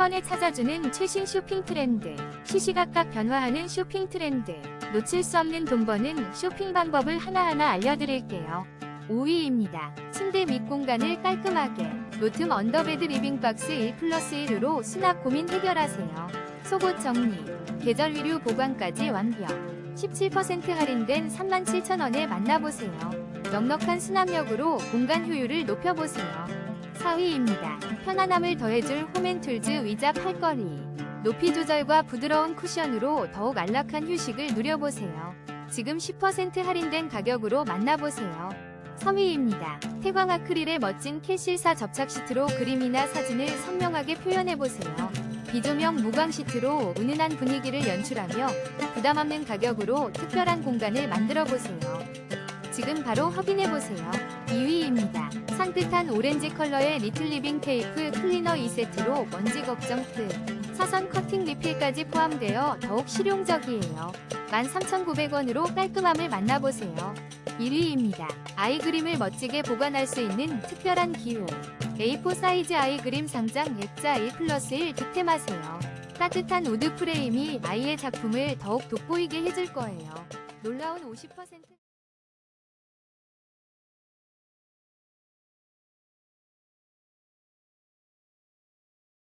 번에 찾아주는 최신 쇼핑 트렌드. 시시각각 변화하는 쇼핑 트렌드. 놓칠 수 없는 돈 버는 쇼핑 방법을 하나하나 알려드릴게요. 5위입니다. 침대 밑 공간을 깔끔하게. 노틈 언더베드 리빙박스 1 플러스 1으로 수납 고민 해결하세요. 속옷 정리. 계절 위류 보관까지 완벽. 17% 할인된 37,000원에 만나보세요. 넉넉한 수납력으로 공간 효율을 높여보세요. 4위입니다. 편안함을 더해줄 홈앤툴즈 의자 팔걸이. 높이 조절과 부드러운 쿠션으로 더욱 안락한 휴식을 누려보세요. 지금 10% 할인된 가격으로 만나보세요. 3위입니다. 태광 아크릴의 멋진 캐실사 접착 시트로 그림이나 사진을 선명하게 표현해보세요. 비조명 무광 시트로 은은한 분위기를 연출하며 부담 없는 가격으로 특별한 공간을 만들어보세요. 지금 바로 확인해보세요. 2위입니다. 산뜻한 오렌지 컬러의 리틀 리빙 테이프 클리너 2세트로 먼지 걱정 끝. 사선 커팅 리필까지 포함되어 더욱 실용적이에요. 13,900원으로 깔끔함을 만나보세요. 1위입니다. 아이 그림을 멋지게 보관할 수 있는 특별한 기호. A4 사이즈 아이 그림 상장 액자 1 플러스 1 득템하세요. 따뜻한 우드 프레임이 아이의 작품을 더욱 돋보이게 해줄 거예요. 놀라운 50%